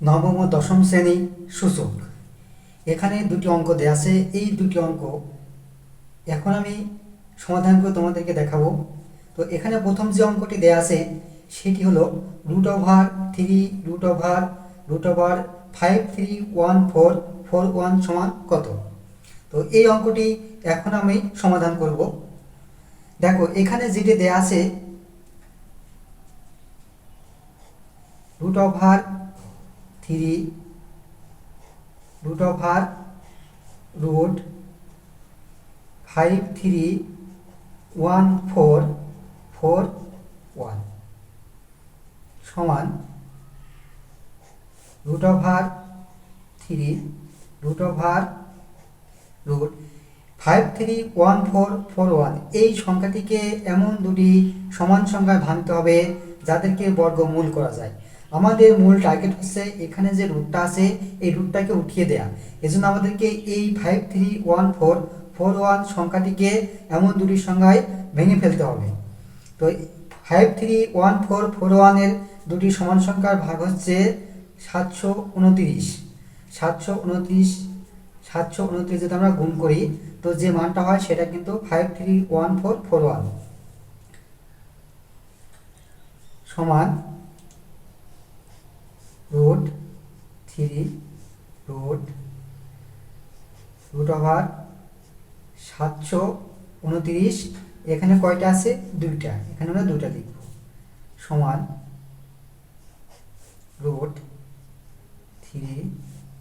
নবম ও দশম শ্রেণি সূচক। এখানে দুটি অঙ্ক দেওয়া আছে। এই দুটি অঙ্ক এখন আমি সমাধান করে তোমাদেরকে দেখাবো। তো এখানে প্রথম যে অঙ্কটি দেওয়া আছে, সেটি হলো root over three root over root over five three one four four one সমান কত? তো এই অঙ্কটি এখন আমি সমাধান করব। দেখো, এখানে যেটি দেয়া আছে root over three root over root five three one four four one সমান root over three root over root five three one four four one এই সংখ্যাটিকে এমন দুটি সমান সংখ্যায় ভাঙতে হবে যাদেরকে বর্গমূল করা যায়। আমাদের মূল টার্গেট হচ্ছে এখানে যে রুটটা আছে, এই রুটটাকে উঠিয়ে দেয়া। এজন্য আমাদেরকে এই five three one four four one সংখ্যাটিকে এমন দুটি সংখ্যায় ভেঙে ফেলতে হবে। তো five three one four four ওয়ানের দুটি সমান সংখ্যার ভাগ হচ্ছে সাতশো উনতিরিশ। সাতশো উনত্রিশ সাতশো উনত্রিশ যদি আমরা গুণ করি, তো যে মানটা হয় সেটা কিন্তু five three one four four one সমান root three root root over সাতশো উনতিরিশ। এখানে কয়টা আছে? দুইটা। এখানে আমরা দুইটা লিখব। সমান রুট থ্রি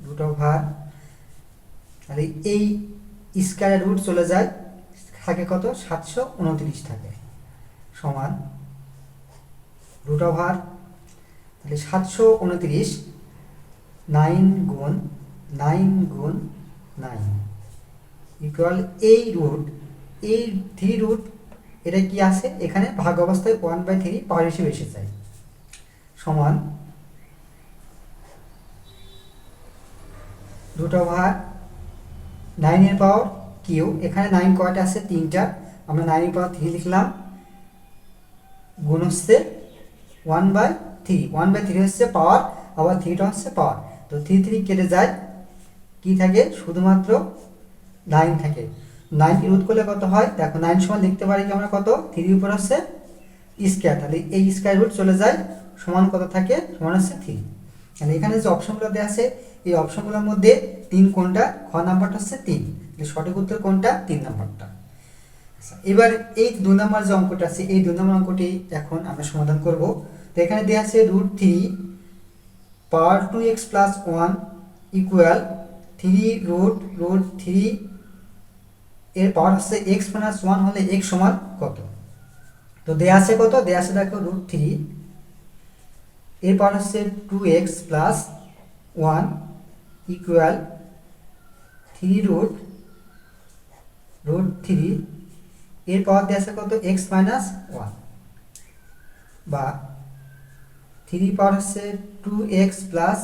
রুট ওভার তাহলে এই স্কোয়ারের রুট চলে যায়। থাকে কত? সাতশো উনত্রিশ থাকে। সমান রুট ওভার তাহলে সাতশো উনত্রিশ নাইন গুণ নাইন গুণ নাইন ইকুয়াল এই রুট এই থ্রি রুট এটা কি আছে? এখানে ভাগ অবস্থায় ওয়ান বাই থ্রি পাওয়ার হিসেবে এসে যায় সমান দুটো ওভার নাইনের পাওয়ার কিউ এখানে নাইন কয়টা আছে? তিনটা। আমরা নাইনের পাওয়ার থ্রি লিখলাম। গুণ হচ্ছে one by three one by three হচ্ছে পাওয়ার আবার থ্রিটা হচ্ছে পাওয়ার তো থ্রি থ্রি কেটে যায় কি থাকে? শুধুমাত্র নাইন থাকে। নাইন রুট করলে কত হয়? দেখো নাইন সমান লিখতে পারি কি আমরা কত? থ্রির উপর হচ্ছে স্কোয়ার তাহলে এই স্কোয়ার রুট চলে যায় সমান কত থাকে? সমান হচ্ছে থ্রি তাহলে এখানে যে অপশনগুলো দেওয়া আছে এই অপশনগুলোর মধ্যে তিন কোনটা খ নাম্বারটা হচ্ছে তিন। সঠিক উত্তর কোনটা তিন নাম্বারটা। আচ্ছা, এবার এই দু নম্বর যে অঙ্কটা আছে এই দু নম্বর অঙ্কটি এখন আমরা সমাধান করব। এখানে দেওয়া আছে root three power two x plus one equal three root root three এর পাওয়ার হচ্ছে এক্স মাইনাস ওয়ান হলে এক্স সমান কত? তো দেওয়া আছে কত? দেওয়া আছে দেখো রুট থ্রি এর পাওয়ার হচ্ছে two x plus one equal three root root three এর পাওয়ার দেওয়া আছে কত? এক্স মাইনাস ওয়ান বা থ্রি পাওয়ার হচ্ছে টু এক্স প্লাস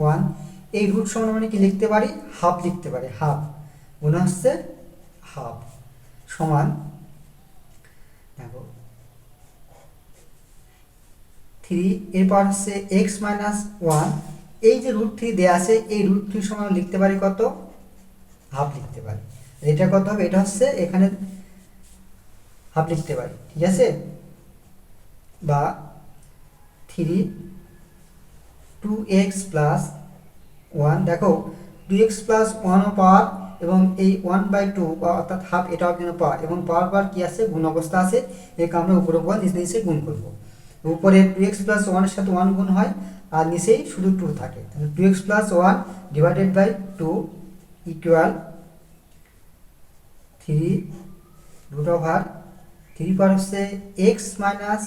ওয়ান। এই রুট সমান মানে কি লিখতে পারি? হাফ লিখতে পারি, হাফ। গুণ হচ্ছে হাফ সমান, দেখো, থ্রি এর পাওয়ার হচ্ছে এক্স মাইনাস ওয়ান। এই যে রুট থ্রি দেওয়া আছে, এই রুট থ্রি সমান লিখতে পারি কত? হাফ লিখতে পারি। এটা কত হবে? এটা হচ্ছে এখানে হাফ লিখতে পারি, ঠিক আছে? বা three two x plus one দেখো টু এক্স প্লাস ওয়ানও পাওয়ার এবং এই ওয়ান বাই টু বা অর্থাৎ হাফ এটাও কিন্তু পাওয়ার এবং পাওয়ার পাওয়ার কী আছে গুণ অবস্থা আছে একে আমরা উপরে উপর নিচে নিচে গুণ করব। উপরে টু এক্স প্লাস ওয়ানের সাথে ওয়ান গুণ হয়, আর নিচেই শুধু টু থাকে। তাহলে two x plus one divided by two equal three root over three power হচ্ছে x minus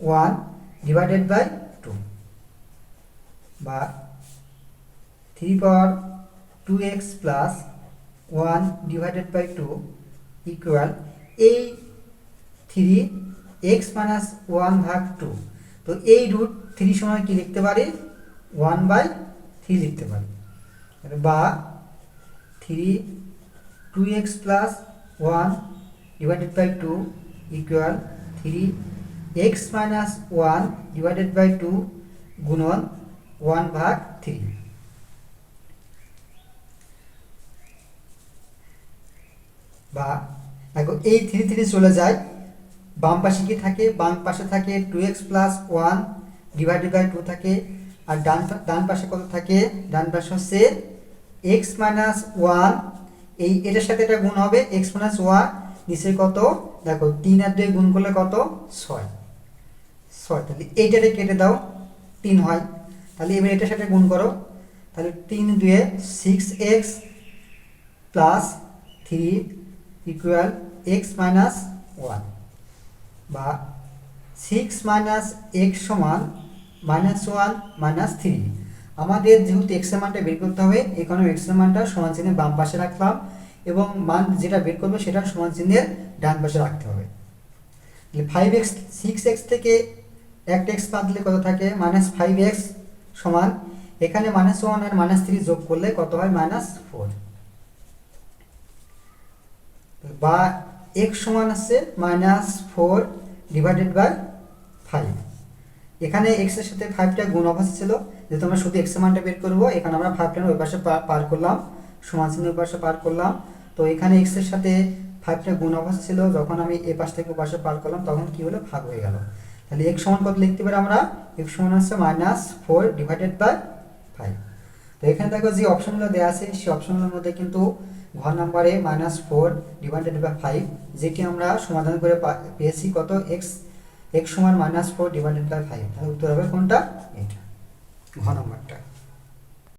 one divided by two বা three power two x plus one divided by two equal এই three x minus one ভাগ two তো এই root three সময় কি লিখতে পারি? ওয়ান বাই থ্রি লিখতে পারি। বা three two x plus one divided by two equal three x minus one divided by two গুণন ওয়ান ভাগ থ্রি বা, দেখো এই থ্রি থ্রি চলে যায়। বাম পাশে কি থাকে? বাম পাশে থাকে two x plus one divided by two থাকে। আর ডান ডান পাশে কত থাকে? ডান পাশে হচ্ছে এক্স মাইনাস ওয়ান এই, এটার সাথে এটা গুণ হবে। এক্স মাইনাস ওয়ান নিচে কত? দেখো তিন আর দুই গুণ করলে কত? ছয়। ছয় তাহলে এইটাতে কেটে দাও, তিন হয়। তাহলে এবার এটার সাথে গুণ করো। তাহলে তিন দুয়ে six x plus three equal x minus one বা সিক্স মাইনাস এক্স সমান মাইনাস ওয়ান মাইনাস থ্রি আমাদের যেহেতু এক্সের মানটা বের করতে হবে এখানে এক্সের মানটা সমান চিহ্নের বাম পাশে রাখলাম এবং মান যেটা বের করব সেটা সমান চিহ্নের ডান পাশে রাখতে হবে। ফাইভ এক্স সিক্স এক্স থেকে একটা এক্স বাদ দিলে কত থাকে? মাইনাস ফাইভ এক্স সমান, এখানে মাইনাস ওয়ান আর মাইনাস থ্রি যোগ করলে কত হয়? মাইনাস ফোর বা এক্স সমান আছে minus four divided by five এখানে এক্সের সাথে ফাইভটা গুণ অবস্থা ছিল যেহেতু আমরা শুধু এক্সের মানটা বের করব, এখানে আমরা ফাইভটা ওই পাশে পার করলাম, সমান চিহ্ন ওই পাশে পার করলাম। তো এখানে এক্সের সাথে ফাইভটা গুণ অবস্থা ছিল, যখন আমি এ পাশ থেকে ও পাশে পার করলাম, তখন কি হলো? ভাগ হয়ে গেল। তাহলে এক্স সমান কত লিখতে পারি আমরা? এক্স সমান হচ্ছে minus four divided by five তো এখানে দেখো যে অপশনগুলো দেওয়া আছে, সেই অপশনগুলোর মধ্যে কিন্তু ঘর নাম্বারে minus four divided by five যেটি আমরা সমাধান করে পেয়েছি কত? এক্স এক্স সমান minus four divided by five তাহলে উত্তর হবে কোনটা? এটা ঘ নাম্বারটা